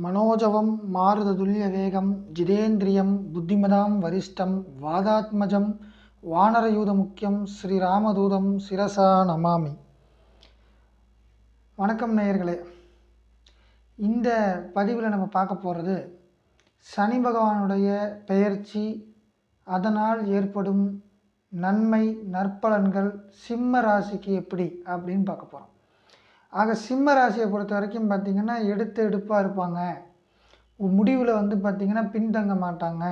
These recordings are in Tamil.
மனோஜவம் மாருததுல்ய வேகம் ஜிதேந்திரியம் புத்திமதாம் வரிஷ்டம் வாதாத்மஜம் வானரயூத முக்கியம் ஸ்ரீராமதூதம் சிரசா நமாமி. வணக்கம் நேயர்களே. இந்த பதிவில் நம்ம பார்க்க போகிறது சனி பகவானுடைய பெயர்ச்சி அதனால் ஏற்படும் நன்மை நற்பலன்கள் சிம்ம ராசிக்கு எப்படி அப்படின்னு பார்க்க போகிறோம் ஆக சிம்ம ராசியை பொறுத்த வரைக்கும் பார்த்திங்கன்னா எடுத்து எடுப்பாக இருப்பாங்க. முடிவில் வந்து பார்த்திங்கன்னா பின்தங்க மாட்டாங்க.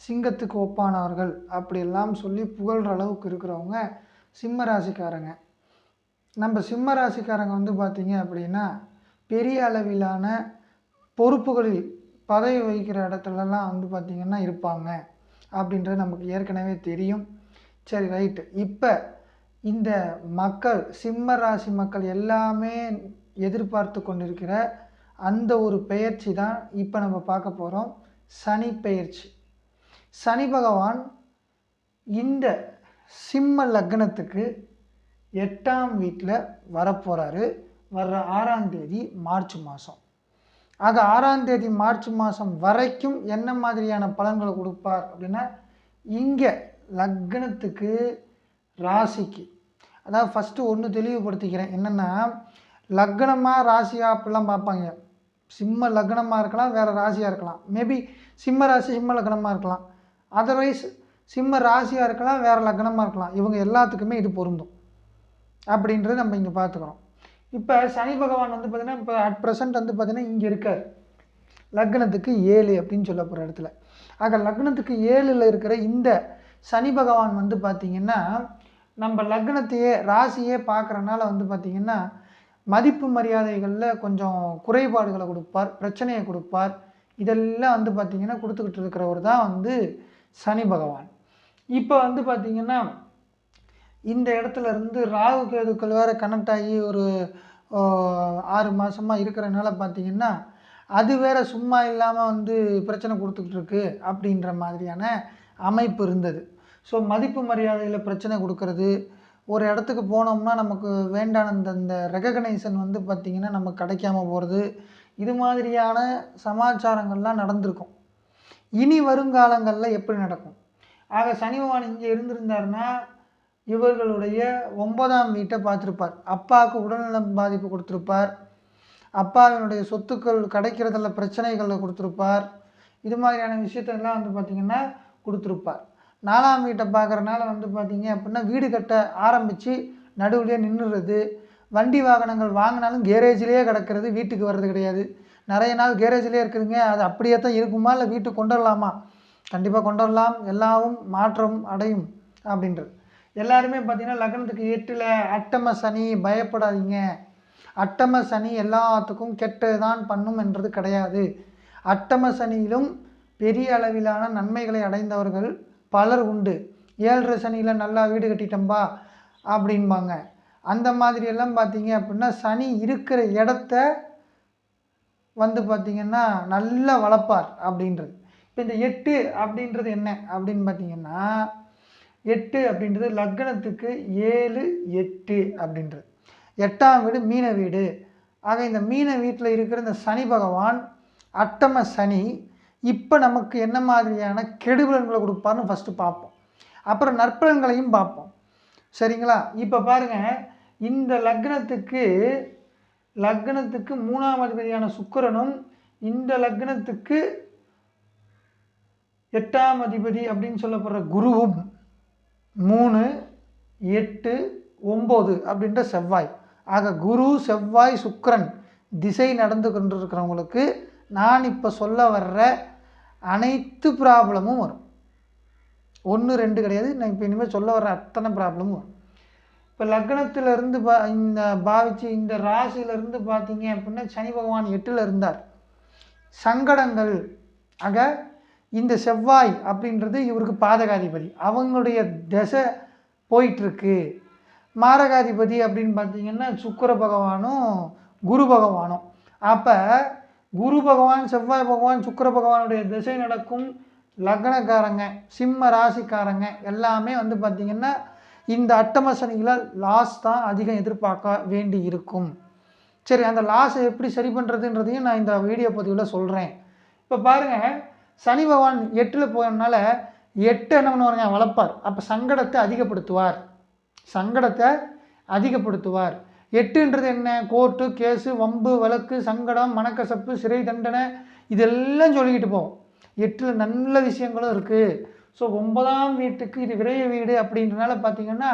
சிங்கத்துக்கு ஒப்பானவர்கள் அப்படியெல்லாம் சொல்லி புகழ்கிற அளவுக்கு இருக்கிறவங்க சிம்ம ராசிக்காரங்க. நம்ம சிம்ம ராசிக்காரங்க வந்து பார்த்திங்க அப்படின்னா பெரிய அளவிலான பொறுப்புகளில் பதவி வகிக்கிற இடத்துலலாம் வந்து பார்த்திங்கன்னா இருப்பாங்க. அப்படின்றது நமக்கு ஏற்கனவே தெரியும். சரி ரைட்டு இப்போ இந்த மக்கள் சிம்ம ராசி மக்கள் எல்லாமே எதிர்பார்த்து கொண்டிருக்கிற அந்த ஒரு பெயர்ச்சி தான் இப்போ நம்ம பார்க்க போகிறோம் சனி பெயர்ச்சி. சனி பகவான் இந்த சிம்ம லக்னத்துக்கு எட்டாம் வீட்டில் வரப்போகிறாரு வர்ற ஆறாம் தேதி மார்ச் மாதம் ஆக ஆறாம் தேதி மார்ச் மாதம் வரைக்கும் என்ன மாதிரியான பலன்களை கொடுப்பார் அப்படின்னா இங்கே லக்னத்துக்கு ராசிக்கு. அதாவது ஃபஸ்ட்டு ஒன்று தெளிவுபடுத்திக்கிறேன். என்னென்னா லக்னமாக ராசியாக அப்படிலாம் பார்ப்பாங்க. சிம்ம லக்னமாக இருக்கலாம் வேறு ராசியாக இருக்கலாம். மேபி சிம்ம ராசி சிம்ம லக்னமாக இருக்கலாம். அதர்வைஸ் சிம்ம ராசியாக இருக்கலாம் வேறு லக்னமாக இருக்கலாம். இவங்க எல்லாத்துக்குமே இது பொருந்தும். அப்படின்றது நம்ம இங்கே பார்த்துக்குறோம் இப்போ சனி பகவான் வந்து பார்த்திங்கன்னா இப்போ அட் ப்ரெசண்ட் வந்து பார்த்திங்கன்னா இங்கே இருக்கார். லக்னத்துக்கு ஏழு அப்படின்னு சொல்ல போகிற இடத்துல. ஆக லக்னத்துக்கு ஏழில் இருக்கிற இந்த சனி பகவான் வந்து பார்த்திங்கன்னா நம்ம லக்னத்தையே ராசியே பார்க்குறனால வந்து பார்த்திங்கன்னா மதிப்பு மரியாதைகளில் கொஞ்சம் குறைபாடுகளை கொடுப்பார் பிரச்சனையை கொடுப்பார். இதெல்லாம் வந்து பார்த்திங்கன்னா கொடுத்துக்கிட்டு இருக்கிறவர் தான் வந்து சனி பகவான். இப்போ வந்து பார்த்திங்கன்னா இந்த இடத்துல இருந்து ராகு கேதுக்கள் வேறு கனெக்ட் ஆகி ஒரு ஆறு மாதமாக இருக்கிறனால பார்த்திங்கன்னா அது வேறு சும்மா இல்லாமல் வந்து பிரச்சனை கொடுத்துக்கிட்டு இருக்கு அப்படின்ற மாதிரியான அமைப்பு இருந்தது. ஸோ மதிப்பு மரியாதையில் பிரச்சனை கொடுக்கறது ஒரு இடத்துக்கு போனோம்னா நமக்கு வேண்டான இந்த இந்த ரெகக்னைசன் வந்து பார்த்திங்கன்னா நமக்கு கிடைக்காம போகிறது இது மாதிரியான சமாச்சாரங்கள்லாம் நடந்திருக்கும். இனி வருங்காலங்களில் எப்படி நடக்கும்? ஆக சனி இங்கே இருந்திருந்தாருன்னா இவர்களுடைய ஒன்பதாம் வீட்டை பார்த்துருப்பார். அப்பாவுக்கு உடல்நலம் பாதிப்பு கொடுத்துருப்பார். அப்பாவினுடைய சொத்துக்கள் கிடைக்கிறதில் பிரச்சனைகளை கொடுத்துருப்பார். இது மாதிரியான விஷயத்தெல்லாம் வந்து பார்த்திங்கன்னா கொடுத்துருப்பார். நாலாம் வீட்டை பார்க்குறனால வந்து பார்த்திங்க அப்படின்னா வீடு கட்ட ஆரம்பித்து நடுவுலேயே நின்றுறது வண்டி வாகனங்கள் வாங்கினாலும் கேரேஜ்லேயே கிடக்கிறது வீட்டுக்கு வர்றது கிடையாது. நிறைய நாள் கேரேஜ்லேயே இருக்குதுங்க. அது அப்படியே தான் இருக்குமா? இல்லை வீட்டுக்கு கொண்டு வரலாமா? கண்டிப்பாக கொண்டு வரலாம். எல்லாவும் மாற்றம் அடையும் அப்படின்றது. எல்லாருமே பார்த்திங்கன்னா லக்னத்துக்கு எட்டில் அட்டம சனி பயப்படாதீங்க. அட்டம சனி எல்லாத்துக்கும் கெட்டது தான் பண்ணும் என்றது கிடையாது. அட்டம சனியிலும் பெரிய அளவிலான நன்மைகளை அடைந்தவர்கள் பலர் உண்டு. ஏழரை சனியில் நல்லா வீடு கட்டிட்டம்பா அப்படின்பாங்க அந்த மாதிரியெல்லாம் பார்த்தீங்க அப்படின்னா சனி இருக்கிற இடத்த வந்து பார்த்திங்கன்னா நல்லா வளர்ப்பார் அப்படின்றது. இப்போ இந்த எட்டு அப்படின்றது என்ன அப்படின்னு பார்த்தீங்கன்னா எட்டு அப்படின்றது லக்னத்துக்கு ஏழு எட்டு அப்படின்றது. எட்டாம் வீடு மீன வீடு. ஆக இந்த மீன வீட்டில் இருக்கிற இந்த சனி பகவான் அட்டம சனி இப்போ நமக்கு என்ன மாதிரியான கெடுபலன்களை கொடுப்பார்னு ஃபஸ்ட்டு பார்ப்போம். அப்புறம் நற்பலன்களையும் பார்ப்போம். சரிங்களா? இப்போ பாருங்கள் இந்த லக்னத்துக்கு லக்னத்துக்கு மூணாம் அதிபதியான சுக்கரனும் இந்த லக்னத்துக்கு எட்டாம் அதிபதி அப்படின்னு சொல்லப்படுற குருவும் மூணு எட்டு ஒம்பது அப்படின்ற செவ்வாய். ஆக குரு செவ்வாய் சுக்கரன் திசை நடந்து கொண்டிருக்கிறவங்களுக்கு நான் இப்போ சொல்ல வர்ற அனைத்து ப்ராப்ளமும் வரும். ஒன்று ரெண்டு கிடையாது. நான் இப்போ இனிமேல் சொல்ல வர்ற அத்தனை ப்ராப்ளமும் வரும். இப்போ லக்னத்திலிருந்து பா இந்த பாவிச்சு இந்த ராசியிலிருந்து பார்த்தீங்க அப்படின்னா சனி பகவான் எட்டில் இருந்தார். சங்கடங்கள் ஆக இந்த செவ்வாய் அப்படின்றது இவருக்கு பாதகாதிபதி. அவங்களுடைய திசை போயிட்டுருக்கு. மாரகாதிபதி அப்படின்னு பார்த்தீங்கன்னா சுக்கர பகவானும் குரு பகவானும். அப்போ குரு பகவான் செவ்வாய் பகவான் சுக்கர பகவானுடைய திசை நடக்கும் லக்னக்காரங்க சிம்ம ராசிக்காரங்க எல்லாமே வந்து பார்த்திங்கன்னா இந்த அட்டம சனியில் லாஸ் தான் அதிகம் எதிர்பார்க்க வேண்டி இருக்கும். சரி அந்த லாஸை எப்படி சரி பண்ணுறதுன்றதையும் நான் இந்த வீடியோ பதிவில் சொல்கிறேன் இப்போ பாருங்கள் சனி பகவான் எட்டில் போகிறதுனால எட்டு என்ன பண்ணுவாருங்க? வளர்ப்பார். அப்போ சங்கடத்தை அதிகப்படுத்துவார். சங்கடத்தை அதிகப்படுத்துவார். எட்டுன்றது என்ன? கோர்ட்டு கேஸு வம்பு வழக்கு சங்கடம் மனக்கசப்பு சிறை தண்டனை இதெல்லாம் சொல்லிக்கிட்டு போவோம். எட்டில் நல்ல விஷயங்களும் இருக்குது ஸோ ஒன்பதாம் வீட்டுக்கு இது விரைய வீடு அப்படின்றனால பார்த்தீங்கன்னா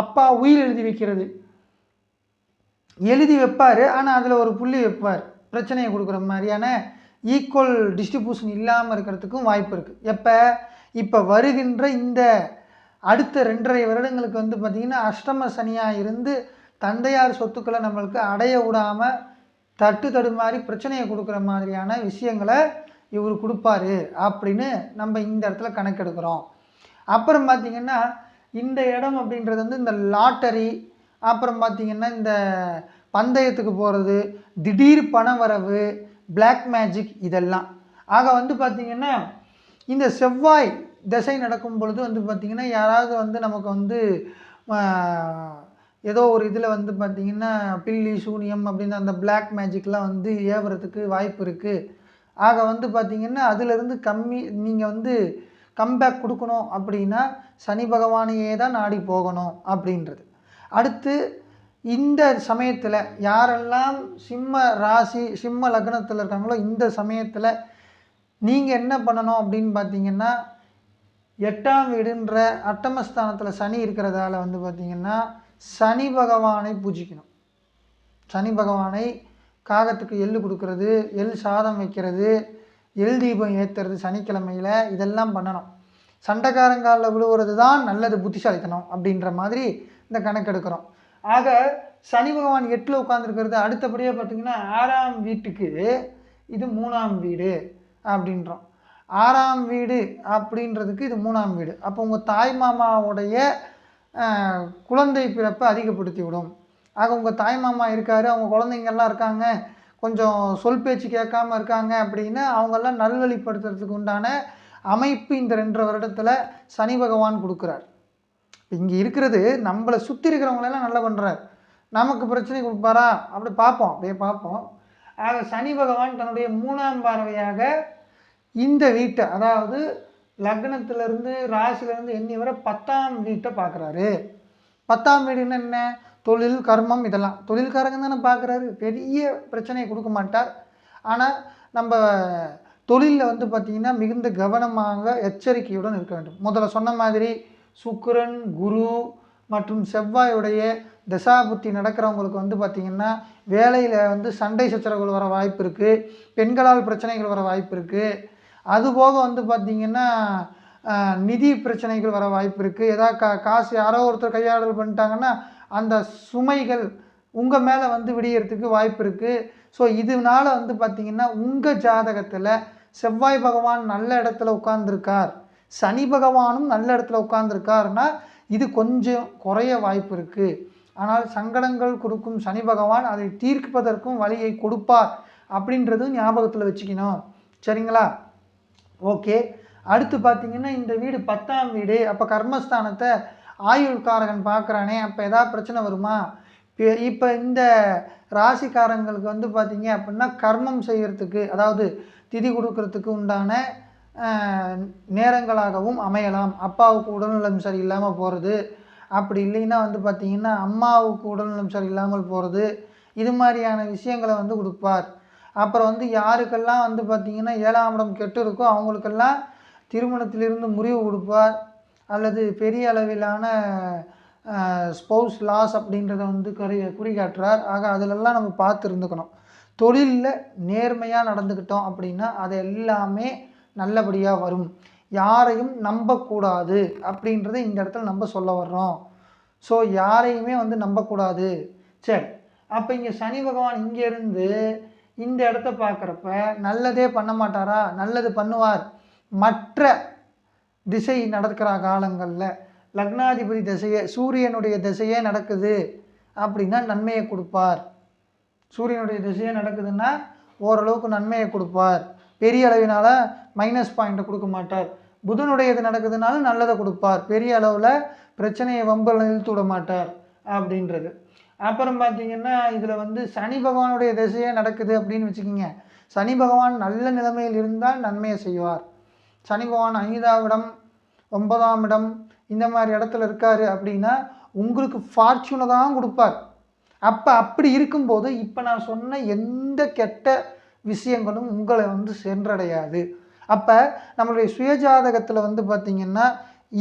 அப்பா உயிர் எழுதி வைக்கிறது. எழுதி வைப்பார் ஆனால் அதில் ஒரு புள்ளி வைப்பார். பிரச்சனையை கொடுக்குற மாதிரியான ஈக்குவல் டிஸ்ட்ரிபியூஷன் இல்லாமல் இருக்கிறதுக்கும் வாய்ப்பு இருக்குது எப்போ? இப்போ வருகின்ற இந்த அடுத்த ரெண்டரை வருடங்களுக்கு வந்து பார்த்திங்கன்னா அஷ்டம சனியாக இருந்து தந்தையார் சொத்துக்களை நம்மளுக்கு அடைய விடாமல் தட்டு தடுமாறி பிரச்சனையை கொடுக்குற மாதிரியான விஷயங்களை இவர் கொடுப்பாரு அப்படின்னு நம்ம இந்த இடத்துல கணக்கெடுக்கிறோம். அப்புறம் பார்த்திங்கன்னா இந்த இடம் அப்படின்றது வந்து இந்த லாட்டரி அப்புறம் பார்த்திங்கன்னா இந்த பந்தயத்துக்கு போகிறது திடீர் பண வரவு பிளாக் மேஜிக் இதெல்லாம். ஆக வந்து பார்த்திங்கன்னா இந்த செவ்வாய் திசை நடக்கும் பொழுது வந்து பார்த்திங்கன்னா யாராவது வந்து நமக்கு வந்து ஏதோ ஒரு இதில் வந்து பார்த்திங்கன்னா பில்லி சூனியம் அப்படின்னு அந்த பிளாக் மேஜிக்லாம் வந்து ஏவுறதுக்கு வாய்ப்பு இருக்குது ஆக வந்து பார்த்திங்கன்னா அதிலிருந்து கம்மி நீங்கள் வந்து கம்பேக் கொடுக்கணும் அப்படின்னா சனி பகவானையே தான் நாடி போகணும் அப்படின்றது. அடுத்து இந்த சமயத்தில் யாரெல்லாம் சிம்ம ராசி சிம்ம லக்னத்தில் இருக்காங்களோ இந்த சமயத்தில் நீங்கள் என்ன பண்ணணும் அப்படின்னு பார்த்தீங்கன்னா எட்டாம் வீடுன்ற அட்டமஸ்தானத்தில் சனி இருக்கிறதால வந்து பார்த்திங்கன்னா சனி பகவானை பூஜிக்கணும். சனி பகவானை காகத்துக்கு எள் கொடுக்கறது எள் சாதம் வைக்கிறது எள் தீபம் ஏற்றுறது சனிக்கிழமையில் இதெல்லாம் பண்ணணும். சண்டைக்காரங்காலில் விழுவுறது தான் நல்லது புத்திசாலித்தனம் அப்படின்ற மாதிரி இந்த கணக்கெடுக்கிறோம் ஆக சனி பகவான் எட்டில் உட்காந்துருக்கிறது அடுத்தபடியாக பார்த்தீங்கன்னா ஆறாம் வீட்டுக்கு இது மூணாம் வீடு அப்படின்றோம். ஆறாம் வீடு அப்படின்றதுக்கு இது மூணாம் வீடு. அப்போ உங்கள் தாய் மாமாவுடைய குழந்தை பிறப்பை அதிகப்படுத்தி விடும் ஆக உங்கள் தாய் மாமா இருக்கார் அவங்க குழந்தைங்கள்லாம் இருக்காங்க கொஞ்சம் சொல் பேச்சு கேட்காம இருக்காங்க அப்படின்னா அவங்கெல்லாம் நல்வழிப்படுத்துறதுக்கு உண்டான அமைப்பு இந்த ரெண்டரை வருடத்தில் சனி பகவான் கொடுக்குறார். இங்கே இருக்கிறது நம்மளை சுற்றி இருக்கிறவங்களெல்லாம் நல்லா பண்ணுறார் நமக்கு பிரச்சனை கொடுப்பாரா? அப்படி பார்ப்போம் அப்படியே பார்ப்போம். ஆக சனி பகவான் தன்னுடைய மூணாம் பார்வையாக இந்த வீட்டை அதாவது லக்னத்திலேருந்து ராசிலேருந்து எண்ணி வர பத்தாம் வீட்டை பார்க்குறாரு. பத்தாம் வீடுன்னு என்ன? தொழில் கர்மம் இதெல்லாம். தொழில்காரங்க தானே பார்க்குறாரு. பெரிய பிரச்சனையை கொடுக்க மாட்டார். ஆனால் நம்ம தொழிலில் வந்து பார்த்திங்கன்னா மிகுந்த கவனமாக எச்சரிக்கையுடன் இருக்க வேண்டும். முதல்ல சொன்ன மாதிரி சுக்கரன் குரு மற்றும் செவ்வாயுடைய தசாபுத்தி நடக்கிறவங்களுக்கு வந்து பார்த்திங்கன்னா வேலையில் வந்து சண்டை சச்சரவுகள் வர வாய்ப்பு இருக்குது பெண்களால் பிரச்சனைகள் வர வாய்ப்பு இருக்குது அதுபோக வந்து பார்த்திங்கன்னா நிதி பிரச்சனைகள் வர வாய்ப்பு இருக்குது ஏதாவது கா காசு யாரோ ஒருத்தர் கையாளல் பண்ணிட்டாங்கன்னா அந்த சுமைகள் உங்கள் மேலே வந்து விடியறதுக்கு வாய்ப்பு இருக்குது ஸோ இதனால வந்து பார்த்திங்கன்னா உங்கள் ஜாதகத்தில் செவ்வாய் பகவான் நல்ல இடத்துல உட்காந்துருக்கார் சனி பகவானும் நல்ல இடத்துல உட்கார்ந்திருக்காருன்னா இது கொஞ்சம் குறைய வாய்ப்பு இருக்குது ஆனால் சங்கடங்கள் கொடுக்கும் சனி பகவான் அதை தீர்ப்பதற்கும் வழியை கொடுப்பார் அப்படின்றதும் ஞாபகத்தில் வச்சுக்கணும். சரிங்களா? ஓகே. அடுத்து பார்த்தீங்கன்னா இந்த வீடு பத்தாம் வீடு. அப்போ கர்மஸ்தானத்தை ஆயுள்காரகன் பார்க்குறானே அப்போ ஏதாவது பிரச்சனை வருமா? இப்போ- இப்போ இந்த ராசிக்காரங்களுக்கு வந்து பார்த்தீங்க அப்படின்னா கர்மம் செய்கிறதுக்கு அதாவது திதி கொடுக்கறதுக்கு உண்டான நேரங்களாகவும் அமையலாம். அப்பாவுக்கு உடல்நலம் சரியில்லாமல் போகிறது அப்படி இல்லைன்னா வந்து பார்த்திங்கன்னா அம்மாவுக்கு உடல்நலம் சரியில்லாமல் போகிறது இது மாதிரியான விஷயங்களை வந்து கொடுப்பார். அப்புறம் வந்து யாருக்கெல்லாம் வந்து பார்த்திங்கன்னா ஏழாம் இடம் கெட்டு இருக்கோ அவங்களுக்கெல்லாம் திருமணத்திலிருந்து முறிவு கொடுப்பார் அல்லது பெரிய அளவிலான ஸ்பௌஸ் லாஸ் அப்படின்றத வந்து குறி குறிகாட்டுறார். ஆக அதிலெல்லாம் நம்ம பார்த்து இருந்துக்கணும் தொழிலில் நேர்மையாக நடந்துக்கிட்டோம் அப்படின்னா அது எல்லாமே நல்லபடியாக வரும். யாரையும் நம்பக்கூடாது அப்படின்றத இந்த இடத்துல நம்ம சொல்ல வர்றோம். ஸோ யாரையுமே வந்து நம்பக்கூடாது. சரி. அப்போ இங்கே சனி பகவான் இங்கேருந்து இந்த இடத்த பார்க்குறப்ப நல்லதே பண்ண மாட்டாரா? நல்லது பண்ணுவார். மற்ற திசை நடக்கிற காலங்களில் லக்னாதிபதி திசையே சூரியனுடைய திசையே நடக்குது அப்படின்னா நன்மையை கொடுப்பார். சூரியனுடைய திசையே நடக்குதுன்னா ஓரளவுக்கு நன்மையை கொடுப்பார். பெரிய அளவினால் மைனஸ் பாயிண்ட்டை கொடுக்க மாட்டார். புதனுடையது நடக்குதுனாலும் நல்லதை கொடுப்பார். பெரிய அளவில் பிரச்சனையை வம்பில் இழுத்து விட மாட்டார் அப்படின்றது. அப்புறம் பார்த்தீங்கன்னா இதில் வந்து சனி பகவானுடைய திசையே நடக்குது அப்படின்னு வச்சுக்கோங்க. சனி பகவான் நல்ல நிலைமையில் இருந்தால் நன்மையை செய்வார். சனி பகவான் ஐந்தாம் இடம் ஒன்பதாம் இடம் இந்த மாதிரி இடத்துல இருக்கார் அப்படின்னா உங்களுக்கு ஃபார்ச்சூனை தான் கொடுப்பார். அப்போ அப்படி இருக்கும்போது இப்போ நான் சொன்ன எந்த கெட்ட விஷயங்களும் உங்களை வந்து சென்றடையாது. அப்போ நம்மளுடைய சுயஜாதகத்தில் வந்து பார்த்திங்கன்னா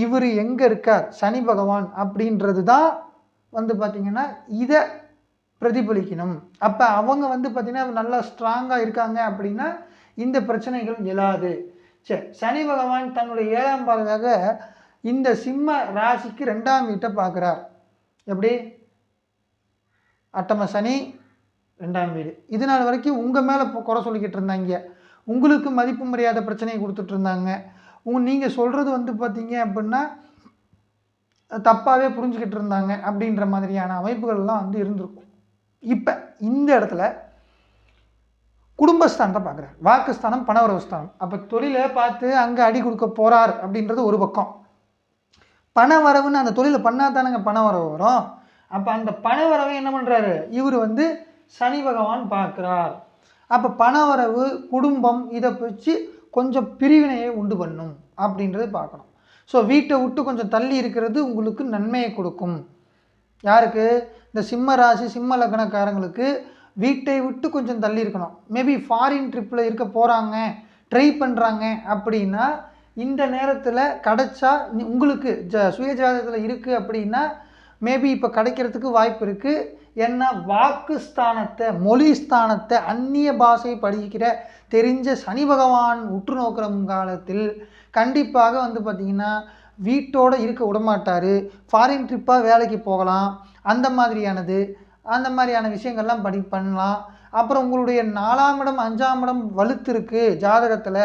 இவர் எங்கே இருக்கார்? சனி பகவான் அப்படின்றது தான் வந்து பார்த்திங்கன்னா இதை பிரதிபலிக்கணும். அப்போ அவங்க வந்து பார்த்திங்கன்னா நல்லா ஸ்ட்ராங்காக இருக்காங்க அப்படின்னா இந்த பிரச்சனைகள் எழாது சரி சனி பகவான் தன்னுடைய ஏழாம் பாதையாக இந்த சிம்ம ராசிக்கு ரெண்டாம் வீட்டை பார்க்குறார். எப்படி? அட்டம சனி ரெண்டாம் வீடு. இது நாள் வரைக்கும் உங்கள் மேலே குறை சொல்லிக்கிட்டு இருந்தாங்க. உங்களுக்கு மதிப்பு மரியாதை பிரச்சனையை கொடுத்துட்டு இருந்தாங்க. உங்க நீங்கள் சொல்கிறது வந்து பார்த்தீங்க அப்படின்னா தப்பாகவே புரிஞ்சுக்கிட்டு இருந்தாங்க அப்படின்ற மாதிரியான அமைப்புகள்லாம் வந்து இருந்திருக்கும். இப்போ இந்த இடத்துல குடும்பஸ்தானத்தை பார்க்குறாரு. வாக்குஸ்தானம் பணவரவுஸ்தானம் அப்போ தொழிலை பார்த்து அங்கே அடி கொடுக்க போகிறார் அப்படின்றது ஒரு பக்கம். பண வரவுன்னு அந்த தொழிலை பண்ணால் தானேங்க பண வரவு வரும். அப்போ அந்த பண வரவை என்ன பண்ணுறாரு இவர் வந்து சனி பகவான் பார்க்குறார். அப்போ பண வரவு குடும்பம் இதை வச்சு கொஞ்சம் பிரிவினையை உண்டு பண்ணும் அப்படின்றத பார்க்கணும். ஸோ வீட்டை விட்டு கொஞ்சம் தள்ளி இருக்கிறது உங்களுக்கு நன்மையை கொடுக்கும். யாருக்கு? இந்த சிம்ம ராசி சிம்ம லக்னக்காரங்களுக்கு வீட்டை விட்டு கொஞ்சம் தள்ளி இருக்கணும். மேபி ஃபாரின் ட்ரிப்பில் இருக்க போகிறாங்க ட்ரை பண்ணுறாங்க அப்படின்னா இந்த நேரத்தில் கிடைச்சா உங்களுக்கு ஜ சுயஜாதகத்தில் இருக்குது அப்படின்னா மேபி இப்போ கிடைக்கிறதுக்கு வாய்ப்பு இருக்குது ஏன்னா வாக்கு ஸ்தானத்தை மொழி ஸ்தானத்தை அந்நிய பாஷை படிக்கிற தெரிஞ்ச சனி பகவான் உற்று நோக்கிற காலத்தில் கண்டிப்பாக வந்து பார்த்திங்கன்னா வீட்டோடு இருக்க விடமாட்டார். ஃபாரின் ட்ரிப்பாக வேலைக்கு போகலாம். அந்த மாதிரியானது. அந்த மாதிரியான விஷயங்கள்லாம் படி பண்ணலாம். அப்புறம் உங்களுடைய நாலாம் இடம் அஞ்சாம் இடம் வலுத்து இருக்குது ஜாதகத்தில்.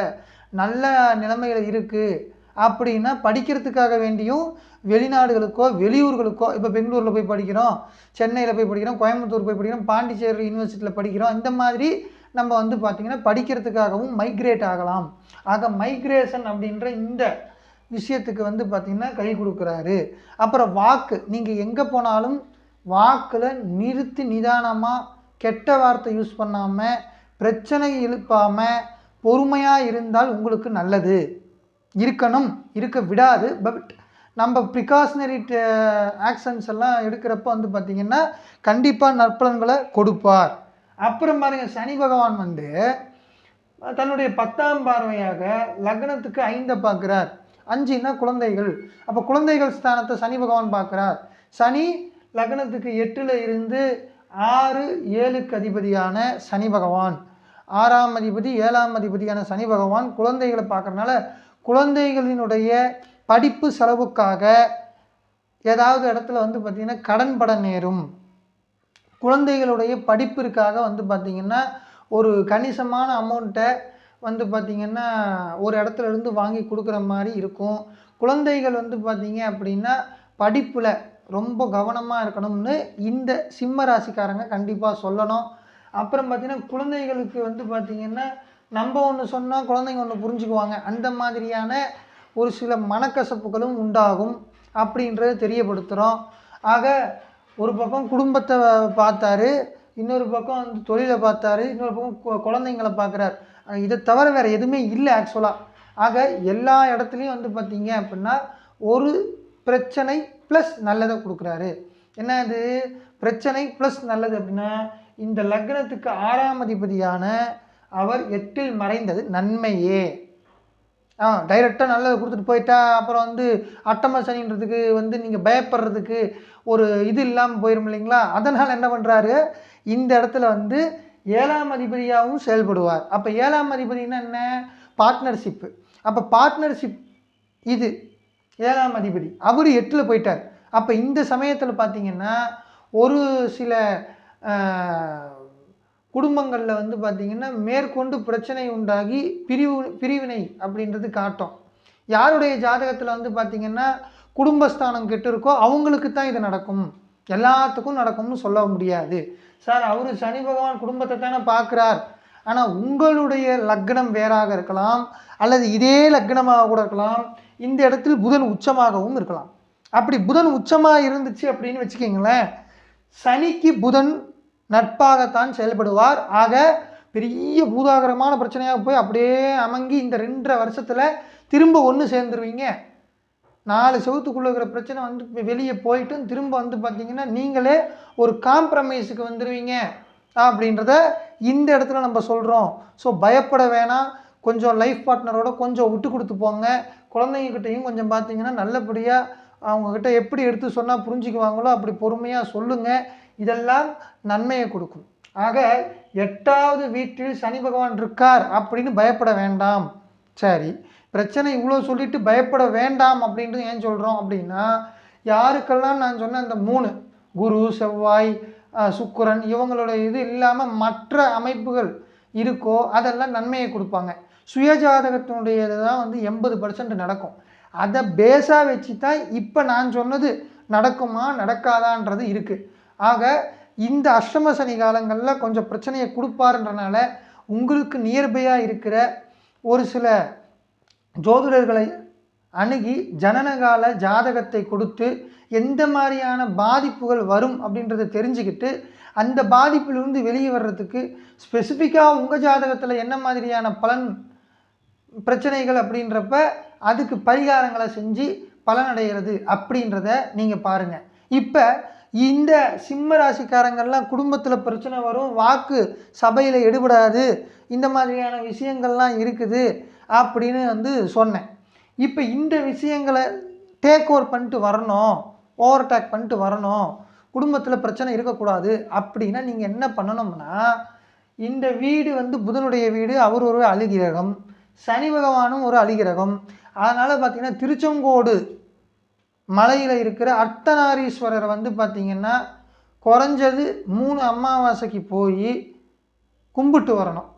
நல்ல நிலைமையில் இருக்குது அப்படின்னா படிக்கிறதுக்காக வேண்டியும் வெளிநாடுகளுக்கோ வெளியூர்களுக்கோ இப்போ பெங்களூரில் போய் படிக்கிறோம் சென்னையில் போய் படிக்கிறோம் கோயம்புத்தூர் போய் படிக்கிறோம் பாண்டிச்சேரி யூனிவர்சிட்டியில் படிக்கிறோம் இந்த மாதிரி நம்ம வந்து பார்த்திங்கன்னா படிக்கிறதுக்காகவும் மைக்ரேட் ஆகலாம். ஆக மைக்ரேஷன் அப்படின்ற இந்த விஷயத்துக்கு வந்து பார்த்திங்கன்னா கை கொடுக்குறாரு. அப்புறம் வாக்கு நீங்கள் எங்கே போனாலும் வாக்கில் நிறுத்தி நிதானமாக கெட்ட வார்த்தை யூஸ் பண்ணாமல் பிரச்சனை இழுப்பாமல் பொறுமையாக இருந்தால் உங்களுக்கு நல்லது. இருக்கணும் இருக்க விடாது. பட் நம்ம ப்ரிகாஷனரி ஆக்ஷன்ஸ் uh, எல்லாம் எடுக்கிறப்ப வந்து பார்த்திங்கன்னா கண்டிப்பாக நற்பலன்களை கொடுப்பார். அப்புறம் பாருங்க சனி பகவான் வந்து தன்னுடைய பத்தாம் பார்வையாக லக்னத்துக்கு ஐந்தை பார்க்குறார். அஞ்சுன்னா குழந்தைகள். அப்போ குழந்தைகள் ஸ்தானத்தை சனி பகவான் பார்க்குறார். சனி லக்னத்துக்கு எட்டில் இருந்து ஆறு ஏழுக்கு அதிபதியான சனி பகவான். ஆறாம் அதிபதி ஏழாம் அதிபதியான சனி பகவான் குழந்தைகளை பார்க்குறனால குழந்தைகளினுடைய படிப்பு செலவுக்காக ஏதாவது இடத்துல வந்து பார்த்திங்கன்னா கடன் பட நேரும் குழந்தைகளுடைய படிப்பிற்காக வந்து பார்த்திங்கன்னா ஒரு கணிசமான அமௌண்ட்டை வந்து பார்த்திங்கன்னா ஒரு இடத்துல இருந்து வாங்கி கொடுக்குற மாதிரி இருக்கும். குழந்தைகள் வந்து பார்த்திங்க அப்படின்னா படிப்பில் ரொம்ப கவனமாக இருக்கணும்னு இந்த சிம்ம ராசிக்காரங்க கண்டிப்பாக சொல்லணும். அப்புறம் பார்த்திங்கன்னா குழந்தைகளுக்கு வந்து பார்த்திங்கன்னா நம்ம ஒன்று சொன்னால் குழந்தைங்க ஒன்று புரிஞ்சுக்குவாங்க. அந்த மாதிரியான ஒரு சில மனக்கசப்புகளும் உண்டாகும் அப்படின்றத தெரியப்படுத்துகிறோம் ஆக ஒரு பக்கம் குடும்பத்தை பார்த்தாரு இன்னொரு பக்கம் வந்து தொழிலை பார்த்தாரு இன்னொரு பக்கம் கு- குழந்தைங்களை பார்க்குறாரு. இதை தவிர வேறு எதுவுமே இல்லை ஆக்சுவலாக ஆக எல்லா இடத்துலையும் வந்து பார்த்தீங்க அப்படின்னா ஒரு பிரச்சனை ப்ளஸ் நல்லதை கொடுக்குறாரு. என்ன அது பிரச்சனை ப்ளஸ் நல்லது அப்படின்னா இந்த லக்னத்துக்கு ஆறாம் அதிபதியான அவர் எட்டில் மறைந்தது நன்மையே. ஆ டைரெக்டாக நல்லதை கொடுத்துட்டு போயிட்டா அப்புறம் வந்து அட்டம சனின்றதுக்கு வந்து நீங்கள் பயப்படுறதுக்கு ஒரு இது இல்லாமல் போயிடும் இல்லைங்களா? அதனால் என்ன பண்ணுறாரு இந்த இடத்துல வந்து ஏழாம் அதிபதியாகவும் செயல்படுவார். அப்போ ஏழாம் அதிபதினா என்ன? பார்ட்னர்ஷிப்பு அப்போ பார்ட்னர்ஷிப் இது. ஏழாம் அதிபதி. அவர் எட்டில் போயிட்டார். அப்போ இந்த சமயத்தில் பார்த்தீங்கன்னா ஒரு சில குடும்பங்களில் வந்து பார்த்திங்கன்னா மேற்கொண்டு பிரச்சனை உண்டாகி பிரிவு பிரிவினை அப்படின்றது காட்டும். யாருடைய ஜாதகத்தில் வந்து பார்த்திங்கன்னா குடும்பஸ்தானம் கெட்டு இருக்கோ அவங்களுக்கு தான் இது நடக்கும். எல்லாத்துக்கும் நடக்கும்னு சொல்ல முடியாது. சார் அவர் சனி பகவான் குடும்பத்தை தானே பார்க்குறார் ஆனால் உங்களுடைய லக்னம் வேறாக இருக்கலாம் அல்லது இதே லக்னமாக கூட இருக்கலாம். இந்த இடத்தில் புதன் உச்சமாகவும் இருக்கலாம். அப்படி புதன் உச்சமாக இருந்துச்சு அப்படின்னு வச்சுக்கிங்களேன் சனிக்கு புதன் நட்பாகத்தான் செயல்படுவார். ஆக பெரிய பூதாகரமான பிரச்சனையாக போய் அப்படியே அமங்கி இந்த ரெண்டரை வருஷத்தில் திரும்ப ஒன்று சேர்ந்துருவீங்க. நாலு செவத்துக்குள்ளே இருக்கிற பிரச்சனை வந்து வெளியே போயிட்டு திரும்ப வந்து பார்த்தீங்கன்னா நீங்களே ஒரு காம்ப்ரமைஸுக்கு வந்துடுவீங்க அப்படின்றத இந்த இடத்துல நம்ம சொல்கிறோம் ஸோ பயப்பட வேணாம். கொஞ்சம் லைஃப் பார்ட்னரோட கொஞ்சம் விட்டு கொடுத்து போங்க. குழந்தைங்கக்கிட்டையும் கொஞ்சம் பார்த்தீங்கன்னா நல்லபடியாக அவங்கக்கிட்ட எப்படி எடுத்து சொன்னால் புரிஞ்சுக்குவாங்களோ அப்படி பொறுமையாக சொல்லுங்கள் இதெல்லாம் நன்மையை கொடுக்கும். ஆக எட்டாவது வீட்டில் சனி பகவான் இருக்கார் அப்படின்னு பயப்பட வேண்டாம். சரி பிரச்சனை இவ்வளோ சொல்லிட்டு பயப்பட வேண்டாம் அப்படின்ட்டு ஏன் சொல்கிறோம் அப்படின்னா யாருக்கெல்லாம் நான் சொன்ன அந்த மூணு குரு செவ்வாய் சுக்கரன் இவங்களோட இது இல்லாமல் மற்ற அமைப்புகள் இருக்கோ அதெல்லாம் நன்மையை கொடுப்பாங்க. சுயஜாதகத்தினுடையது தான் வந்து எண்பது பர்சன்ட் நடக்கும். அதை பேஸாக வச்சு தான் இப்போ நான் சொன்னது நடக்குமா நடக்காதான்றது இருக்குது ஆக இந்த அஷ்டம சனி காலங்களில் கொஞ்சம் பிரச்சனையை கொடுப்பாருன்றனால உங்களுக்கு நியர்பையாக இருக்கிற ஒரு சில ஜோதிடர்களை அணுகி ஜனனகால ஜாதகத்தை கொடுத்து எந்த மாதிரியான பாதிப்புகள் வரும் அப்படின்றத தெரிஞ்சுக்கிட்டு அந்த பாதிப்பிலிருந்து வெளியே வர்றதுக்கு ஸ்பெசிஃபிக்காக உங்கள் ஜாதகத்தில் என்ன மாதிரியான பலன் பிரச்சனைகள் அப்படின்றப்ப அதுக்கு பரிகாரங்களை செஞ்சு பலனடைகிறது அப்படின்றத நீங்கள் பாருங்கள் இப்போ இந்த சிம்ம ராசிக்காரங்கள்லாம் குடும்பத்தில் பிரச்சனை வரும் வாக்கு சபையில் எடுபடாது இந்த மாதிரியான விஷயங்கள்லாம் இருக்குது அப்படின்னு வந்து சொன்னேன். இப்போ இந்த விஷயங்களை டேக் ஓவர் பண்ணிட்டு வரணும் ஓவர் டேக் பண்ணிட்டு வரணும் குடும்பத்தில் பிரச்சனை இருக்கக்கூடாது அப்படின்னா நீங்கள் என்ன பண்ணணும்னா இந்த வீடு வந்து புதனுடைய வீடு அவர் ஒரு அழுகிரகம் சனி பகவானும் ஒரு அழுகிரகம் அதனால் பார்த்திங்கன்னா திருச்செங்கோடு மலையில் இருக்கிற அர்த்தநாரீஸ்வரரை வந்து பார்த்திங்கன்னா குறைஞ்சது மூணு அமாவாசைக்கு போய் கும்பிட்டு வரணும்.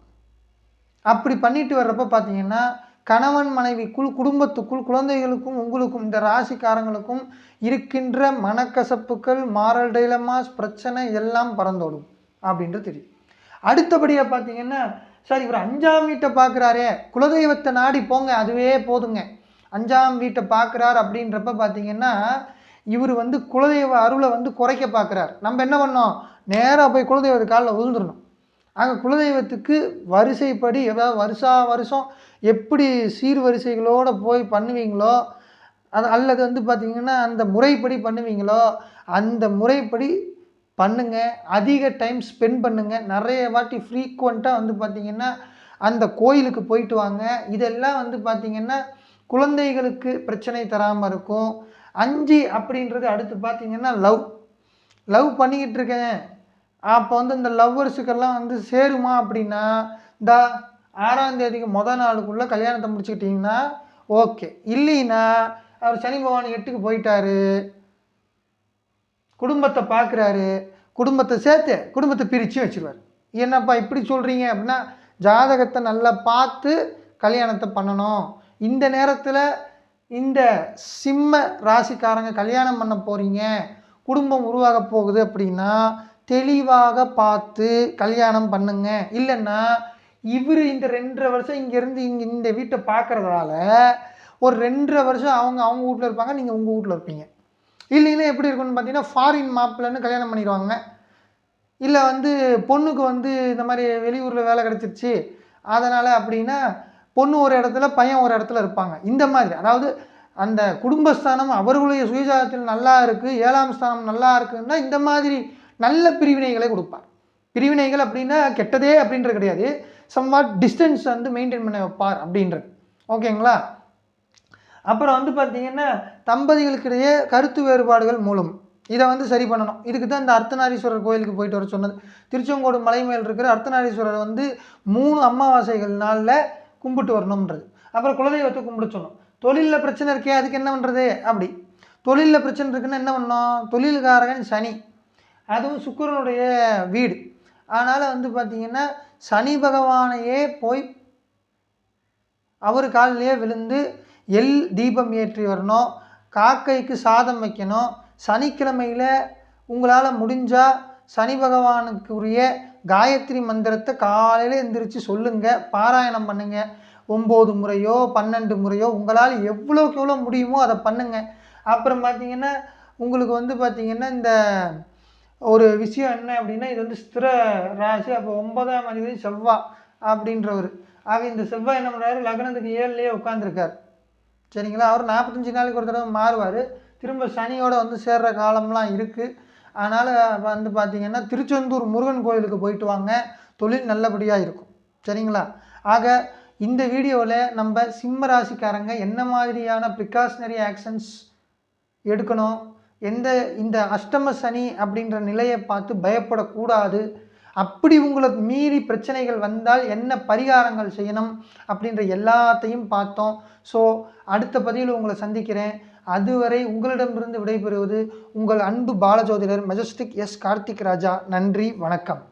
அப்படி பண்ணிட்டு வர்றப்ப பார்த்தீங்கன்னா கணவன் மனைவிக்குள் குடும்பத்துக்குள் குழந்தைகளுக்கும் உங்களுக்கும் இந்த ராசிக்காரங்களுக்கும் இருக்கின்ற மனக்கசப்புகள் மாரல் டைலமாஸ் பிரச்சனை எல்லாம் பறந்தோடும் அப்படின்றது தெரியும். அடுத்தபடியாக பார்த்தீங்கன்னா சார் இவர் அஞ்சாம் வீட்டை பார்க்குறாரே குலதெய்வத்தை நாடி போங்க அதுவே போதுங்க. அஞ்சாம் வீட்டை பார்க்குறார் அப்படின்றப்ப பார்த்தீங்கன்னா இவர் வந்து குலதெய்வ அருளை வந்து குறைக்க பார்க்குறார். நம்ம என்ன பண்ணோம்? நேராக போய் குலதெய்வத்து காலில் விழுந்துடணும் ஆக குலதெய்வத்துக்கு வரிசைப்படி எதாவது வருஷா வருஷம் எப்படி சீர்வரிசைகளோடு போய் பண்ணுவீங்களோ அது அல்லது வந்து பார்த்திங்கன்னா அந்த முறைப்படி பண்ணுவீங்களோ அந்த முறைப்படி பண்ணுங்கள் அதிக டைம் ஸ்பெண்ட் பண்ணுங்கள் நிறைய வாட்டி ஃப்ரீக்குவெண்ட்டாக வந்து பார்த்திங்கன்னா அந்த கோயிலுக்கு போயிட்டு வாங்க. இதெல்லாம் வந்து பார்த்திங்கன்னா குழந்தைகளுக்கு பிரச்சனை தராமல் இருக்கும். அஞ்சு அப்படின்றது அடுத்து பார்த்திங்கன்னா லவ் லவ் பண்ணிக்கிட்டு இருக்கேன். அப்போ வந்து இந்த லவ்வர்ஸுக்கெல்லாம் வந்து சேருமா அப்படின்னா இந்த ஆறாம் தேதிக்கு மொதல் நாளுக்குள்ளே கல்யாணத்தை முடிச்சுக்கிட்டிங்கன்னா ஓகே இல்லைன்னா அவர் சனி பகவான் எட்டுக்கு போயிட்டாரு. குடும்பத்தை பார்க்குறாரு குடும்பத்தை சேர்த்து குடும்பத்தை பிரித்து வச்சுருவார். என்னப்பா இப்படி சொல்கிறீங்க அப்படின்னா ஜாதகத்தை நல்லா பார்த்து கல்யாணத்தை பண்ணணும். இந்த நேரத்தில் இந்த சிம்ம ராசிக்காரங்க கல்யாணம் பண்ண போகிறீங்க குடும்பம் உருவாக போகுது அப்படின்னா தெளிவாக பார்த்து கல்யாணம் பண்ணுங்க. இல்லைன்னா இவர் இந்த ரெண்டரை வருஷம் இங்கேருந்து இங்கே இந்த வீட்டை பார்க்குறதால ஒரு ரெண்டரை வருஷம் அவங்க அவங்க வீட்டில் இருப்பாங்க நீங்கள் உங்கள் வீட்டில் இருப்பீங்க. இல்லைன்னா எப்படி இருக்கும்னு பார்த்தீங்கன்னா ஃபாரின் மாப்பிள்ளன்னு கல்யாணம் பண்ணிடுவாங்க. இல்லை வந்து பொண்ணுக்கு வந்து இந்த மாதிரி வெளியூரில் வேலை கிடச்சிருச்சு. அதனால் அப்படின்னா பொண்ணு ஒரு இடத்துல பையன் ஒரு இடத்துல இருப்பாங்க. இந்த மாதிரி. அதாவது அந்த குடும்பஸ்தானம் அவர்களுடைய சுயஜாதத்தில் நல்லா இருக்குது ஏழாம் ஸ்தானம் நல்லா இருக்குன்னா இந்த மாதிரி நல்ல பிரிவினைகளை கொடுப்பார். பிரிவினைகள் அப்படின்னா கெட்டதே அப்படின்றது கிடையாது. சம்வாட் டிஸ்டன்ஸ் வந்து மெயின்டைன் பண்ண வைப்பார் அப்படின்றது. ஓகேங்களா? அப்புறம் வந்து பார்த்தீங்கன்னா தம்பதிகளுக்கிடையே கருத்து வேறுபாடுகள் மூலம் இதை வந்து சரி பண்ணணும். இதுக்கு தான் இந்த அர்த்தநாரீஸ்வரர் கோயிலுக்கு போயிட்டு வர சொன்னது. திருச்செங்கோடு மலை மேல் இருக்கிற அர்த்தநாரீஸ்வரர் வந்து மூணு அமாவாசைகள் நாளில் கும்பிட்டு வரணுன்றது அப்புறம் குலதெய்வத்தை கும்பிட சொன்னோம் தொழிலில் பிரச்சனை இருக்கே அதுக்கு என்ன பண்ணுறது அப்படி. தொழிலில் பிரச்சனை இருக்குன்னா என்ன பண்ணோம் தொழில்காரகன் சனி. அதுவும் சுக்கிரனுடைய வீடு. அதனால் வந்து பார்த்திங்கன்னா சனி பகவானையே போய் அவர் காலிலேயே விழுந்து எல் தீபம் ஏற்றி வரணும். காக்கைக்கு சாதம் வைக்கணும். சனிக்கிழமையில் உங்களால் முடிஞ்சால் சனி பகவானுக்குரிய காயத்ரி மந்திரத்தை காலையில் எந்திரிச்சு சொல்லுங்கள் பாராயணம் பண்ணுங்கள் ஒம்பது முறையோ பன்னெண்டு முறையோ உங்களால் எவ்வளோக்கு எவ்வளோ முடியுமோ அதை பண்ணுங்கள் அப்புறம் பார்த்தீங்கன்னா உங்களுக்கு வந்து பார்த்திங்கன்னா இந்த ஒரு விஷயம் என்ன அப்படின்னா இது வந்து ஸ்திர ராசி அப்போ ஒன்பதாம் அதிபதி செவ்வாய் அப்படின்றவர். ஆக இந்த செவ்வாய் என்ன பண்ணுறாரு லக்னத்துக்கு ஏழுலேயே உட்காந்துருக்கார் சரிங்களா? அவர் நாற்பத்தஞ்சு நாளைக்கு ஒரு தடவை மாறுவார். திரும்ப சனியோட வந்து சேர்ற காலம்லாம் இருக்குது அதனால் வந்து பார்த்திங்கன்னா திருச்செந்தூர் முருகன் கோயிலுக்கு போயிட்டு வாங்க. தொழில் நல்லபடியாக இருக்கும். சரிங்களா? ஆக இந்த வீடியோவில் நம்ம சிம்ம ராசிக்காரங்க என்ன மாதிரியான ப்ரிகாஷனரி ஆக்ஷன்ஸ் எடுக்கணும்? எந்த இந்த அஷ்டம சனி அப்படின்ற நிலையை பார்த்து பயப்படக்கூடாது. அப்படி உங்களை மீறி பிரச்சனைகள் வந்தால் என்ன பரிகாரங்கள் செய்யணும் அப்படின்ற எல்லாத்தையும் பார்த்தோம். ஸோ அடுத்த பதிவில் உங்களை சந்திக்கிறேன். அதுவரை உங்களிடமிருந்து விடைபெறுவது உங்கள் அன்பு பாலஜோதிடர் மெஜஸ்டிக் எஸ் கார்த்திக் ராஜா. நன்றி வணக்கம்.